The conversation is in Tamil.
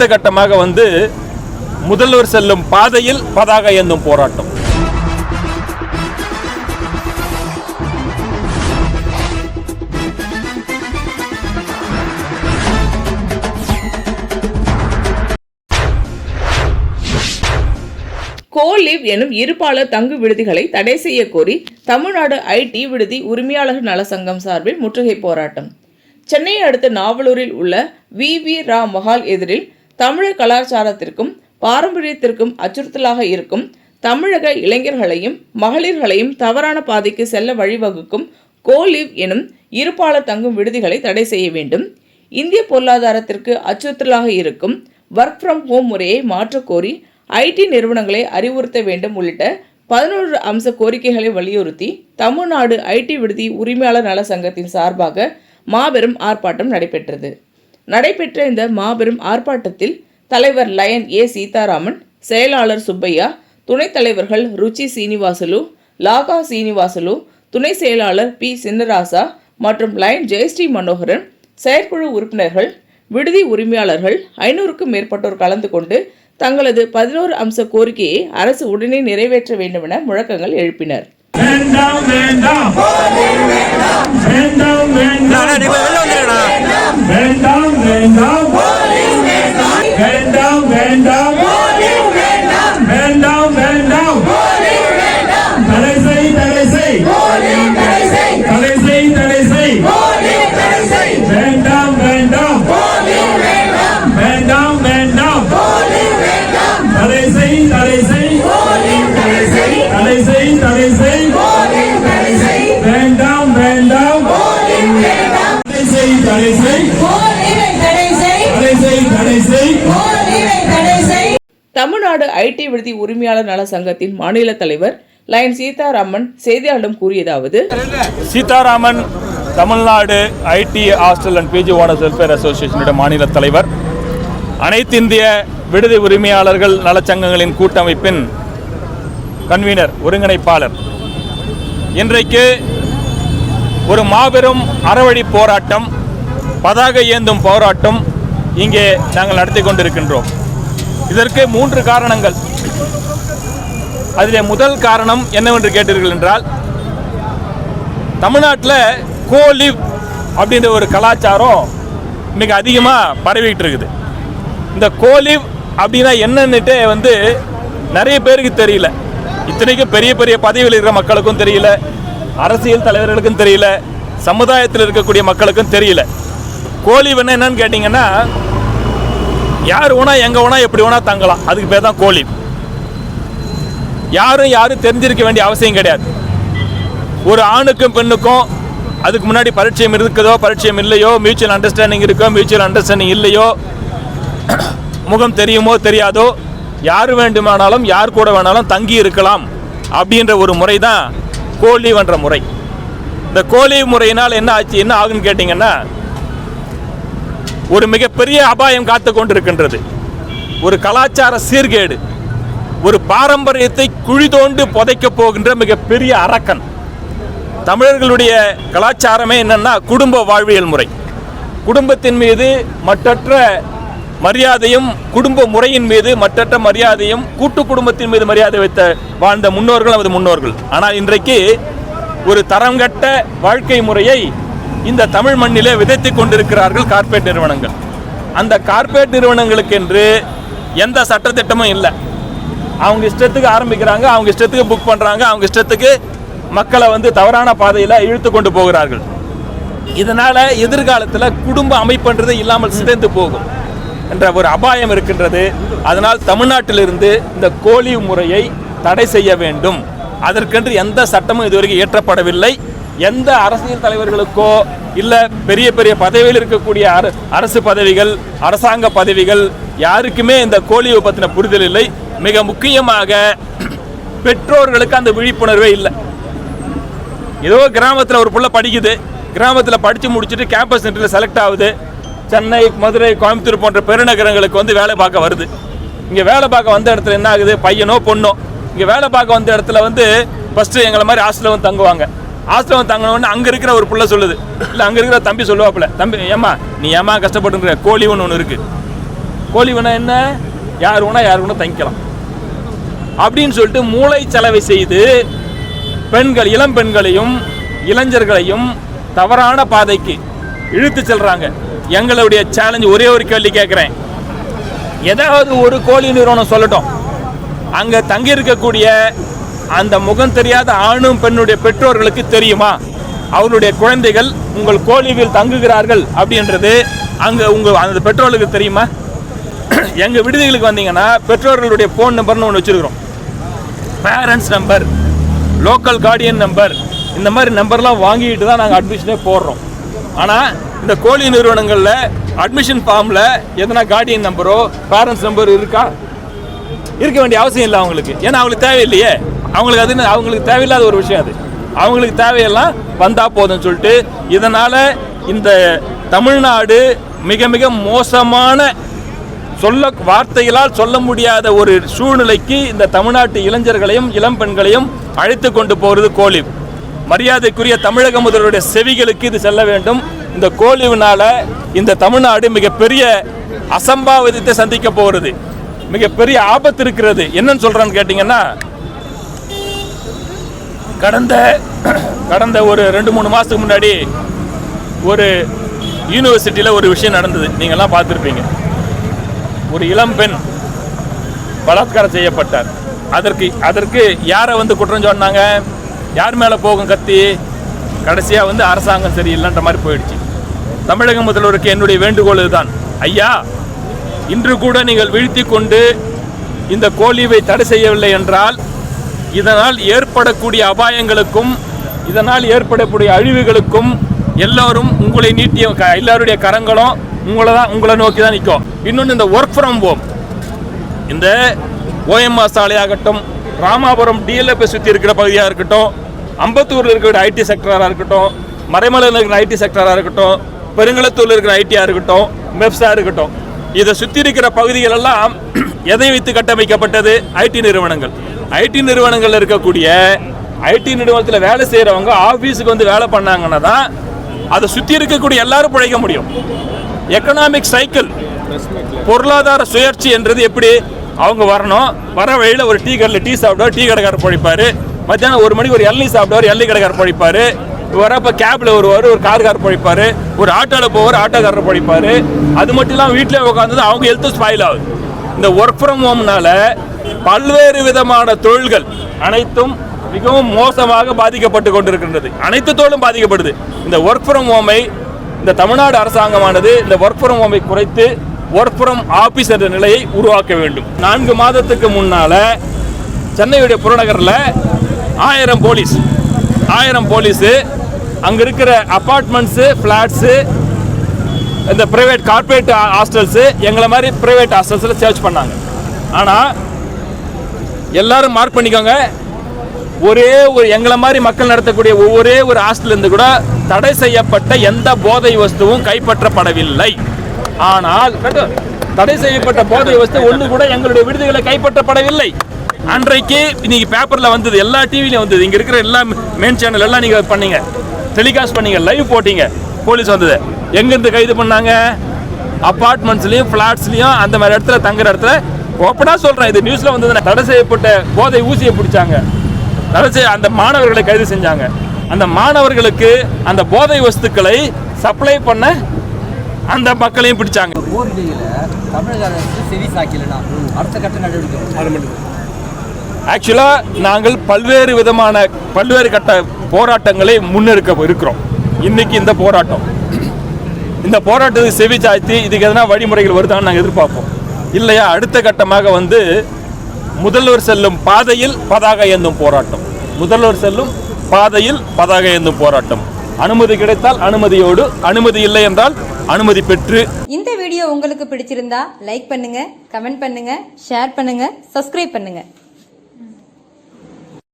அடுத்த கட்டமாக வந்து முதல்வர் செல்லும் பாதையில் பதாகை என்னும் போராட்டம். கோலிவ் எனும் இருபாலர் தங்கு விடுதிகளை தடை செய்ய கோரி தமிழ்நாடு ஐடி விடுதி உரிமையாளர் நல சங்கம் சார்பில் முற்றுகை போராட்டம். சென்னையை அடுத்த நாவலூரில் உள்ள வி வி ரா மஹால் எதிரில் தமிழர் கலாச்சாரத்திற்கும் பாரம்பரியத்திற்கும் அச்சுறுத்தலாக இருக்கும். தமிழக இளைஞர்களையும் மகளிர்களையும் தவறான பாதைக்கு செல்ல வழிவகுக்கும் கோலிவ் எனும் இருபால தங்கும் விடுதிகளை தடை செய்ய வேண்டும். இந்திய பொருளாதாரத்திற்கு அச்சுறுத்தலாக இருக்கும் ஒர்க் ஃப்ரம் ஹோம் முறையை மாற்றக் கோரி ஐடி நிறுவனங்களை அறிவுறுத்த வேண்டும் உள்ளிட்ட பதினோரு அம்ச கோரிக்கைகளை வலியுறுத்தி தமிழ்நாடு ஐடி விடுதி உரிமையாளர் நல சங்கத்தின் சார்பாக மாபெரும் ஆர்ப்பாட்டம் நடைபெற்றது. நடைபெற்ற இந்த மாபெரும் ஆர்ப்பாட்டத்தில் தலைவர் லயன் ஏ சீதாராமன் செயலாளர் சுப்பையா துணைத் தலைவர்கள் ருச்சி சீனிவாசலு லாகா சீனிவாசலு துணை செயலாளர் பி சின்னராசா மற்றும் லயன் ஜெயஸ்ரீ மனோகரன் செயற்குழு உறுப்பினர்கள் விடுதி உரிமையாளர்கள் ஐநூறுக்கும் மேற்பட்டோர் கலந்து கொண்டு தங்களது பதினோரு அம்ச கோரிக்கையை அரசு உடனே நிறைவேற்ற வேண்டுமென முழக்கங்கள் எழுப்பினர். வேண்டாம் வேண்டாம். வேண்டாம் வேண்டாம். வேண்டாம். வேண்டாம் வேண்டாம். வேண்டாம். தடை செய் தடை செய். தடை செய். தடை செய் வேண்டாம் வேண்டாம். வேண்டாம். வேண்டாம். தடை செய் தடை செய். தமிழ்நாடு ஐடி விடுதி உரிமையாளர் நல சங்கத்தின் மாநில தலைவர் லயன் சீதாராமன் செய்தியாளர்களிடம் கூறியதாவது Seetharaman Tamil Nadu IT hostel and PG owners welfare அசோசியேஷனுடைய மாநில தலைவர். அனைத்து இந்திய விடுதி உரிமையாளர்கள் நலச்சங்கங்களின் கூட்டமைப்பின் கன்வீனர் ஒருங்கிணைப்பாளர். இன்றைக்கு ஒரு மாபெரும் அறவழி போராட்டம் பதாகை ஏந்தும் போராட்டம் இங்கே நாங்கள் நடத்தி கொண்டிருக்கின்றோம். இதற்கு மூன்று காரணங்கள். அதில் முதல் காரணம் என்னவென்று கேட்டீர்கள் என்றால் தமிழ்நாட்டில் கோலிவ் அப்படின்ற ஒரு கலாச்சாரம் மிக அதிகமாக பரவிக்கிட்டு இருக்குது இந்த கோலிவ் அப்படின்னா என்னன்னுட்டு வந்து நிறைய பேருக்கு தெரியல. இத்தனைக்கும் பெரிய பெரிய பதவியில் இருக்கிற மக்களுக்கும் தெரியல. அரசியல் தலைவர்களுக்கும் தெரியல. சமுதாயத்தில் இருக்கக்கூடிய மக்களுக்கும் தெரியல. கோலிவ்னா என்னன்னு கேட்டிங்கன்னா யார் வேணா எங்கே வேணா எப்படி வேணா தங்கலாம். அதுக்கு பேர் தான் கோழி. யாரும் யாரும் தெரிஞ்சிருக்க வேண்டிய அவசியம் கிடையாது. ஒரு ஆணுக்கும் பெண்ணுக்கும் அதுக்கு முன்னாடி பரிச்சயம் இருக்குதோ பரிச்சயம் இல்லையோ மியூச்சுவல் அண்டர்ஸ்டாண்டிங் இருக்கோ மியூச்சுவல் அண்டர்ஸ்டாண்டிங் இல்லையோ முகம் தெரியுமோ தெரியாதோ யார் வேண்டுமானாலும் யார் கூட வேணாலும் தங்கி இருக்கலாம் அப்படின்ற ஒரு முறை தான் கோழி என்ற முறை. இந்த கோழி முறையினால் என்ன ஆச்சு என்ன ஆகுன்னு கேட்டிங்கன்னா ஒரு மிகப்பெரிய அபாயம் காத்து கொண்டிருக்கின்றது. ஒரு கலாச்சார சீர்கேடு ஒரு பாரம்பரியத்தை குழி தோண்டு புதைக்கப் போகின்ற மிகப்பெரிய அரக்கன். தமிழர்களுடைய கலாச்சாரமே என்னென்னா குடும்ப வாழ்வியல் முறை. குடும்பத்தின் மீது மற்றற்ற மரியாதையும் குடும்ப முறையின் மீது மற்றற்ற மரியாதையும் கூட்டு குடும்பத்தின் மீது மரியாதை வைத்த வாழ்ந்த முன்னோர்கள் நமது முன்னோர்கள். ஆனால் இன்றைக்கு ஒரு தரங்கட்ட வாழ்க்கை முறையை இந்த தமிழ் மண்ணிலே விதைத்துக் கொண்டிருக்கிறார்கள் கார்ப்பரேட் நிறுவனங்கள். அந்த கார்ப்பரேட் நிறுவனங்களுக்கென்று எந்த சட்டத்திட்டமும் இல்லை. அவங்க இஷ்டத்துக்கு ஆரம்பிக்கிறாங்க அவங்க இஷ்டத்துக்கு புக் பண்ணுறாங்க அவங்க இஷ்டத்துக்கு மக்களை வந்து தவறான பாதையில் இழுத்து கொண்டு போகிறார்கள். இதனால் எதிர்காலத்தில் குடும்ப அமைப்புன்றது இல்லாமல் சிதைந்து போகும் என்ற ஒரு அபாயம் இருக்கின்றது. அதனால் தமிழ்நாட்டிலிருந்து இந்த கோழி முறையை தடை செய்ய வேண்டும். அதற்கென்று எந்த சட்டமும் இதுவரைக்கும் இயற்றப்படவில்லை. எந்த அரசியல் தலைவர்களுக்கோ இல்லை பெரிய பெரிய பதவியில் இருக்கக்கூடிய அர- அரசு பதவிகள் அரசாங்க பதவிகள் யாருக்குமே இந்த கோழியை பற்றின புரிதல் இல்லை. மிக முக்கியமாக பெற்றோர்களுக்கு அந்த விழிப்புணர்வே இல்லை. ஏதோ கிராமத்தில் ஒரு பிள்ளை படிக்குது. கிராமத்தில் படித்து முடிச்சுட்டு கேம்பஸ் சென்டரில் செலக்ட் ஆகுது. சென்னை மதுரை கோயம்புத்தூர் போன்ற பெருநகரங்களுக்கு வந்து வேலை பார்க்க வருது. இங்கே வேலை பார்க்க வந்த இடத்துல என்ன ஆகுது? பையனோ பொண்ணோ. இங்கே வேலை பார்க்க வந்த இடத்துல வந்து ஃபஸ்ட்டு எங்களை மாதிரி ஹாஸ்டலில் வந்து தங்குவாங்க. ஆசிரமம் வந்து அங்கே இருக்கிற ஒரு பிள்ளை சொல்லுது. இல்லை அங்கே இருக்கிற தம்பி சொல்லுவாப்புல. தம்பி ஏம்மா நீ ஏம்மா கஷ்டப்பட்டுங்கிற கோழி ஒன்று ஒன்று இருக்குது கோழி வேணா என்ன? யார் வேணா யார் வேணா தங்கிக்கலாம். அப்படின்னு சொல்லிட்டு மூளை செலவை செய்து பெண்கள் இளம் பெண்களையும் இளைஞர்களையும் தவறான பாதைக்கு இழுத்து செல்றாங்க. எங்களுடைய சேலஞ்ச் ஒரே ஒரு கேள்வி கேட்குறேன். ஏதாவது ஒரு கோழி நிறுவனம் சொல்லட்டும். அங்க தங்கியிருக்கக்கூடிய அந்த முகம் தெரியாத ஆணும் பெண்ணுடைய பெற்றோர்களுக்கு தெரியுமா? அவருடைய குழந்தைகள் உங்கள் கோழிவில் தங்குகிறார்கள் அப்படின்றது அங்கே உங்கள் அந்த பெற்றோர்களுக்கு தெரியுமா? எங்கள் விடுதிகளுக்கு வந்தீங்கன்னா பெற்றோர்களுடைய ஃபோன் நம்பர்னு ஒன்று வச்சிருக்கிறோம். Parents number local guardian number இந்த மாதிரி நம்பர்லாம் வாங்கிட்டு தான் நாங்கள் அட்மிஷனே போடுறோம். ஆனால் இந்த கோழி நிறுவனங்களில் அட்மிஷன் ஃபார்மில் எதனா கார்டியன் நம்பரோ பேரண்ட்ஸ் நம்பர் இருக்கா? இருக்க வேண்டிய அவசியம் இல்லை அவங்களுக்கு. ஏன்னா அவங்களுக்கு தேவையில்லையே. அவங்களுக்கு அது அவங்களுக்கு தேவையில்லாத ஒரு விஷயம் அது. அவங்களுக்கு தேவையெல்லாம் வந்தால் போதும்னு சொல்லிட்டு இதனால் இந்த தமிழ்நாடு மிக மிக மோசமான சொல்ல வார்த்தைகளால் சொல்ல முடியாத ஒரு சூழ்நிலைக்கு இந்த தமிழ்நாட்டு இளைஞர்களையும் இளம் பெண்களையும் அழைத்து கொண்டு போகிறது கோலி மரியாதைக்குரிய தமிழக முதல்வருடைய செவிகளுக்கு இது செல்ல வேண்டும். இந்த கோலிவினால இந்த தமிழ்நாடு மிகப்பெரிய அசம்பாவிதத்தை சந்திக்க போகிறது. மிகப்பெரிய ஆபத்து இருக்கிறது. என்னன்னு சொல்கிறான்னு கேட்டிங்கன்னா கடந்த கடந்த ஒரு ரெண்டு மூணு மாதத்துக்கு முன்னாடி ஒரு யூனிவர்சிட்டியில் ஒரு விஷயம் நடந்தது. நீங்கள்லாம் பார்த்துருப்பீங்க. ஒரு இளம் பெண் பலாத்காரம் செய்யப்பட்டார். அதற்கு அதற்கு யாரை வந்து குற்றம் சொன்னாங்க? யார் மேலே போகும் கத்தி? கடைசியாக வந்து அரசாங்கம் சரியில்லைன்ற மாதிரி போயிடுச்சு. தமிழக முதல்வருக்கு என்னுடைய வேண்டுகோள் இதுதான். ஐயா இன்று கூட நீங்கள் வீழ்த்தி கொண்டு இந்த கோழிவை தடை செய்யவில்லை என்றால் இதனால் ஏற்படக்கூடிய அபாயங்களுக்கும் இதனால் ஏற்படக்கூடிய அழிவுகளுக்கும் எல்லோரும் உங்களை நீட்டிய க- எல்லாருடைய கரங்களும் உங்களை தான் உங்களை நோக்கி தான் நிற்கும். இன்னொன்று இந்த ஒர்க் ஃப்ரம் ஹோம் இந்த ஓஎம்ஆர் சாலையாகட்டும் ராமாபுரம் டிஎல்எப்பை சுற்றி இருக்கிற பகுதியாக இருக்கட்டும் அம்பத்தூரில் இருக்கிற ஐடி செக்டராக இருக்கட்டும் மறைமலையில் இருக்கிற ஐடி செக்டராக இருக்கட்டும் பெருங்களத்தூரில் இருக்கிற ஐடியாக இருக்கட்டும் மெப்ஸாக இருக்கட்டும். இதை சுற்றி இருக்கிற பகுதிகளெல்லாம் எதை வைத்து கட்டமைக்கப்பட்டது ஐடி நிறுவனங்கள். ஐடி நிறுவனங்களில் இருக்கக்கூடிய ஐடி நிறுவனத்தில் வேலை செய்கிறவங்க ஆஃபீஸுக்கு வந்து வேலை பண்ணாங்கன்னா தான் அதை சுற்றி இருக்கக்கூடிய எல்லாரும் பிழைக்க முடியும். எக்கனாமிக் சைக்கிள் பொருளாதார சுயற்சி என்றது எப்படி அவங்க வரணும்? வர வழியில் ஒரு டீ கடையில் டீ சாப்பிடுவார் டீ கடைக்காரர் பழிப்பார். மத்தியானம் ஒரு மணிக்கு ஒரு எள்ளி சாப்பிடுவார் எள்ளி கடைக்காரர் பழிப்பார். வரப்போ கேபில் வருவார் ஒரு கார்கார் பழிப்பார். ஒரு ஆட்டோவில் போவார் ஆட்டோக்காரர் பழிப்பார். அது மட்டும் இல்லாமல் வீட்டிலே உட்காந்து அவங்க ஹெல்த்து ஸ்பாயில் ஆகுது. இந்த ஒர்க் ஃப்ரம் ஹோம்னால பல்வேறு விதமான தொழில்கள் அனைத்தும் மிகவும் மோசமாக பாதிக்கப்பட்டு கொண்டிருக்கின்றது. அனைத்து தொழிலும் பாதிக்கப்படுது. இந்த ஒர்க் ஃப்ரம் ஹோமை இந்த தமிழ்நாடு அரசாங்கமானது இந்த ஒர்க் ஃப்ரம் ஹோமை குறைத்து ஒர்க் ஃப்ரம் ஆஃபீஸ் என்ற நிலையை உருவாக்க வேண்டும். நான்கு மாதத்துக்கு முன்னால் சென்னையுடைய புறநகரில் ஆயிரம் போலீஸ் ஆயிரம் போலீஸு அங்கே இருக்கிற அப்பார்ட்மெண்ட்ஸு ஃப்ளாட்ஸு இந்த ப்ரைவேட் கார்ப்பரேட் ஹாஸ்டல்ஸு எங்களை மாதிரி ப்ரைவேட் ஹாஸ்டல்ஸில் சர்ச் பண்ணாங்க. ஆனால் எல்லாரும் மார்க் பண்ணிக்கோங்க. ஒரே ஒரு எங்களை மாதிரி மக்கள் நடத்தக்கூடிய ஒவ்வொரே ஒரு ஹாஸ்டல்லேருந்து கூட தடை செய்யப்பட்ட எந்த போதை வஸ்துவும் கைப்பற்றப்படவில்லை. ஆனால் தடை செய்யப்பட்ட போதை வஸ்து ஒன்று கூட எங்களுடைய விடுதிகளை கைப்பற்றப்படவில்லை. அன்றைக்கு இன்னைக்கு பேப்பரில் வந்தது எல்லா டிவிலையும் வந்தது. இங்கே இருக்கிற எல்லா மெயின் சேனல் எல்லாம் நீங்கள் பண்ணீங்க. டெலிகாஸ்ட் பண்ணீங்க லைவ் போட்டீங்க. போலீஸ் வந்தது. எங்கேருந்து கைது பண்ணாங்க? அப்பார்ட்மெண்ட்ஸ்லேயும் ஃப்ளாட்ஸ்லேயும் அந்த மாதிரி இடத்துல தங்குற இடத்துல ஓப்பனா சொல்றேன் இது நியூஸ்ல வந்தது தடை செய்யப்பட்ட போதை ஊசியை பிடிச்சாங்க. தடை செய்ய அந்த மாணவர்களை கைது செஞ்சாங்க. அந்த மாணவர்களுக்கு அந்த போதை வஸ்துக்களை சப்ளை பண்ண அந்த மக்களையும் பிடிச்சாங்க. ஊர்தியில் தமிழக அரசு செவி சாக்கலைனா அடுத்த கட்ட நடவடிக்கை. ஆக்சுவலாக நாங்கள் பல்வேறு விதமான பல்வேறு கட்ட போராட்டங்களை முன்னெடுக்க இருக்கிறோம். இன்னைக்கு இந்த போராட்டம். இந்த போராட்டத்தை செவி சாய்த்து இதுக்கு எதனா வழிமுறைகள் வருதான்னு நாங்கள் எதிர்பார்ப்போம். இல்லையா? அடுத்த கட்டமாக வந்து முதல்வர் செல்லும் பாதையில் பதாகை ஏந்தும் போராட்டம். முதல்வர் செல்லும் பாதையில் பதாகை ஏந்தும் போராட்டம். அனுமதி கிடைத்தால் அனுமதியோடு அனுமதி இல்லை என்றால் அனுமதி பெற்று. இந்த வீடியோ உங்களுக்கு பிடிச்சிருந்தா லைக் பண்ணுங்க கமெண்ட் பண்ணுங்க ஷேர் பண்ணுங்க சப்ஸ்கிரைப் பண்ணுங்க.